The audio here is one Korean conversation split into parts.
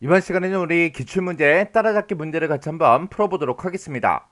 이번 시간에는 우리 기출문제 따라잡기 문제를 같이 한번 풀어보도록 하겠습니다.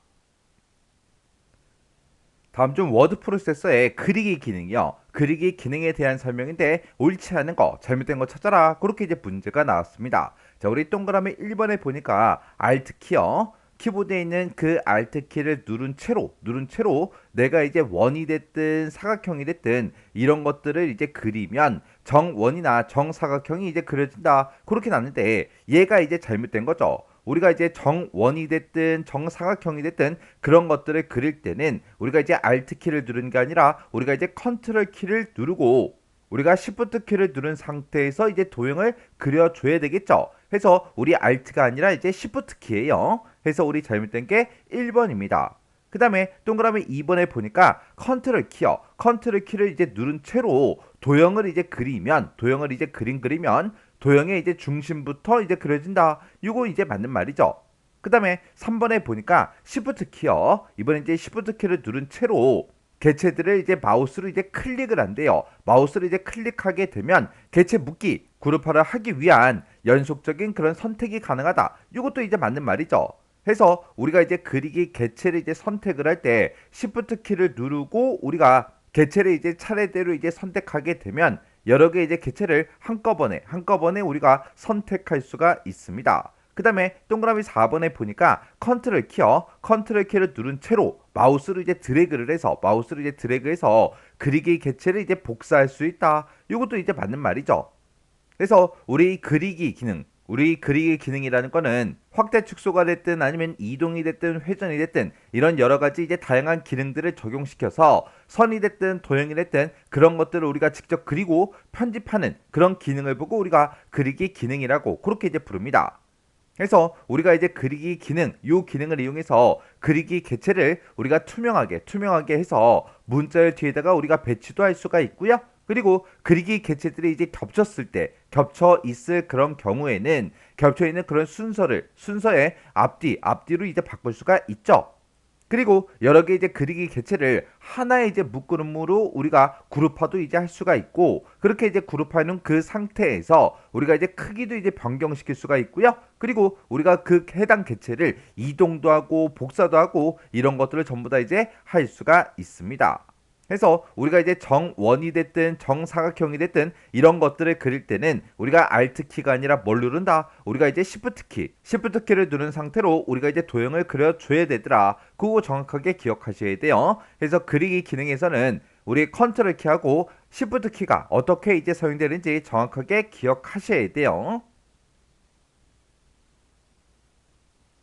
다음 중 워드 프로세서의 그리기 기능이요. 그리기 기능에 대한 설명인데 옳지 않은 거, 잘못된 거 찾아라. 그렇게 이제 문제가 나왔습니다. 자, 우리 동그라미 1번에 보니까 Alt 키요. 키보드에 있는 그 Alt 키를 누른 채로, 누른 채로 내가 이제 원이 됐든 사각형이 됐든 이런 것들을 이제 그리면 정원이나 정사각형이 이제 그려진다. 그렇게 나는데 얘가 이제 잘못된 거죠. 우리가 이제 정원이 됐든 정사각형이 됐든 그런 것들을 그릴 때는 우리가 이제 Alt 키를 누른 게 아니라 우리가 이제 컨트롤 키를 누르고 우리가 Shift 키를 누른 상태에서 이제 도형을 그려줘야 되겠죠. 해서 우리 Alt가 아니라 이제 Shift 키예요. 해서 우리 잘못된 게 1번입니다. 그 다음에 동그라미 2번에 보니까 컨트롤 키요. 컨트롤 키를 이제 누른 채로 도형을 이제 그리면 도형을 이제 그림 그리면 도형의 이제 중심부터 이제 그려진다. 이거 이제 맞는 말이죠. 그 다음에 3번에 보니까 Shift 키요. 이번에 이제 Shift 키를 누른 채로 개체들을 이제 마우스로 이제 클릭을 한대요. 마우스를 이제 클릭하게 되면 개체 묶기, 그룹화를 하기 위한 연속적인 그런 선택이 가능하다. 이것도 이제 맞는 말이죠. 해서 우리가 이제 그리기 개체를 이제 선택을 할때 Shift 키를 누르고 우리가 개체를 이제 차례대로 이제 선택하게 되면 여러 개 이제 개체를 한꺼번에 한꺼번에 우리가 선택할 수가 있습니다. 그 다음에 동그라미 4번에 보니까 컨트롤 키요. 컨트롤 키를 누른 채로 마우스로 이제 드래그를 해서 마우스로 이제 드래그해서 그리기 개체를 이제 복사할 수 있다. 이것도 이제 맞는 말이죠. 그래서 우리 그리기 기능, 우리 그리기 기능이라는 거는 확대 축소가 됐든 아니면 이동이 됐든 회전이 됐든 이런 여러 가지 이제 다양한 기능들을 적용시켜서 선이 됐든 도형이 됐든 그런 것들을 우리가 직접 그리고 편집하는 그런 기능을 보고 우리가 그리기 기능이라고 그렇게 이제 부릅니다. 그래서 우리가 이제 그리기 기능, 요 기능을 이용해서 그리기 개체를 우리가 투명하게, 투명하게 해서 문자열 뒤에다가 우리가 배치도 할 수가 있고요. 그리고 그리기 개체들이 이제 겹쳤을 때, 겹쳐 있을 그런 경우에는 겹쳐 있는 그런 순서를, 순서의 앞뒤, 앞뒤로 이제 바꿀 수가 있죠. 그리고 여러 개 이제 그리기 개체를 하나의 이제 묶음으로 우리가 그룹화도 이제 할 수가 있고 그렇게 이제 그룹화하는 그 상태에서 우리가 이제 크기도 이제 변경시킬 수가 있고요. 그리고 우리가 그 해당 개체를 이동도 하고 복사도 하고 이런 것들을 전부 다 이제 할 수가 있습니다. 해서 우리가 이제 정원이 됐든 정사각형이 됐든 이런 것들을 그릴 때는 우리가 Alt 키가 아니라 뭘 누른다? 우리가 이제 Shift 키, Shift 키를 누른 상태로 우리가 이제 도형을 그려줘야 되더라. 그거 정확하게 기억하셔야 돼요. 그래서 그리기 기능에서는 우리 컨트롤 키하고 Shift 키가 어떻게 이제 사용되는지 정확하게 기억하셔야 돼요.